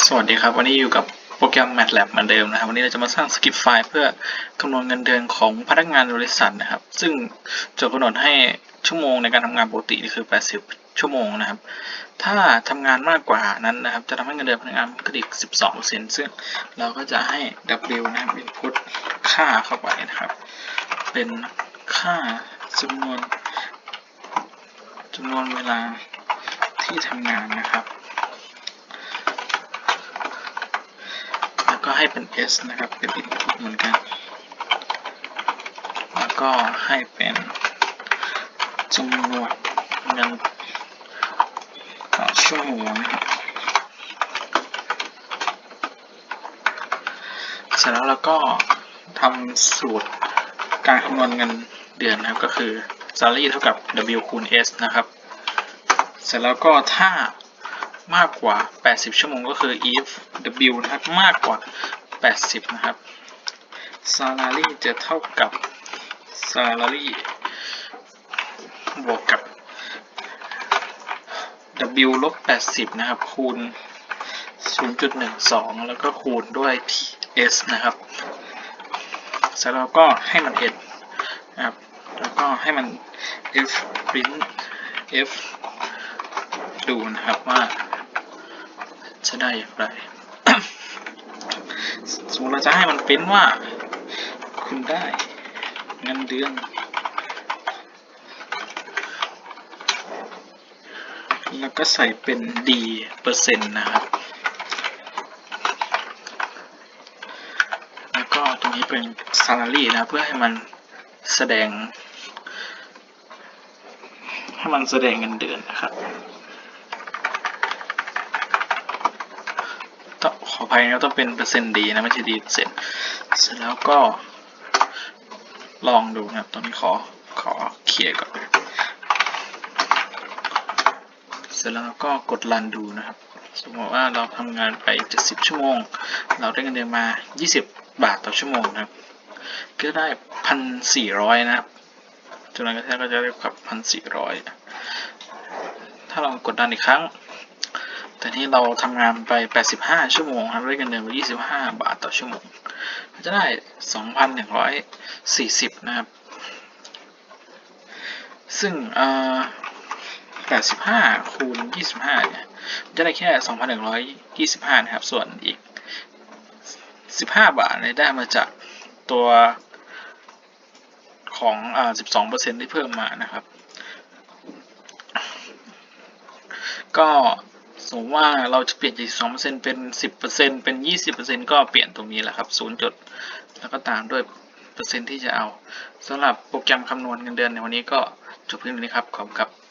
สวัสดีครับวันนี้อยู่กับโปรแกรม MATLAB เหมือนเดิมนะครับ วันนี้เราจะมาสร้างสคริปต์ไฟล์เพื่อคำนวณเงินเดือนของพนักงานบริษัทนะครับ ซึ่งจะกำหนดให้ชั่วโมงในการทำงานปกติคือ 80 ชั่วโมงนะครับ ถ้าทำงานมากกว่านั้นนะครับ จะทำให้เงินเดือนพนักงานกระดิก 12%ซึ่งเราก็จะให้ W นะครับ input ค่าเข้าไปนะครับ เป็นค่าจำนวนจำนวนเวลาที่ทำงานนะครับ แล้ว ก็ให้เป็น s นะครับเป็น input เหมือนกัน แล้วก็ให้เป็นจำนวนเงินต่อชั่วโมงนะครับเสร็จแล้วเราก็ทำสูตรการคำนวณเงินเดือนนะครับก็คือ salary เท่ากับ w คูณ s นะครับ เสร็จแล้วก็ถ้า มากกว่า 80 ชั่วโมงก็คือ if w นะครับมากกว่า 80 นะครับ salary จะเท่ากับ salary บวกกับ w ลบ 80 นะครับ คูณ 0.12 แล้วก็คูณด้วย s นะครับเสร็จแล้วก็ให้มัน n นะครับ แล้วก็ให้มัน f print f ดูนะครับว่า จะได้อย่างไร สมมติเราจะให้มันเป็นว่า คุณได้เงินเดือน แล้วก็ใส่เป็น d เปอร์เซ็นต์นะครับ แล้วก็ตรงนี้เป็น salary นะ เพื่อให้มันแสดง ให้มันแสดงเงินเดือนนะครับ ต้องขออภัยนะต้องเป็นเปอร์เซ็นต์ดีนะไม่ใช่ดีเปอร์เซ็นต์เสร็จแล้วก็ลองดูนะครับตอนนี้ขอขอเคลียร์ก่อน เสร็จแล้วก็กดรันดูนะครับ สมมติว่าเราทำงานไป 70 ชั่วโมง เราได้เงินเดือนมา 20 บาทต่อชั่วโมงนะครับ ก็ได้ 1,400 นะครับจำนวนเงินก็จะได้กับ 1,400 ถ้าเรากดดันอีกครั้ง แต่ที่เราทำงานไป 85 ชั่วโมงครับได้เงินเดือน25 บาทต่อชั่วโมง จะได้ 2,140 นะครับ ซึ่งเอ่อ85 คูณ 25 เนี่ย จะได้แค่ 2,125 นะครับ ส่วนอีก 15 บาทเนี่ยได้มาจากตัวของอ่า12%ที่เพิ่มมานะครับ ก็ สมมติว่าเราจะเปลี่ยนจาก2%เป็น 10%เป็น 20%ก็เปลี่ยนตรงนี้แหละครับ0จุด แล้วก็ตามด้วยเปอร์เซ็นต์ที่จะเอาสำหรับโปรแกรมคำนวณเงินเดือนในวันนี้ก็จบเพียงเท่านี้ครับขอบคุณครับ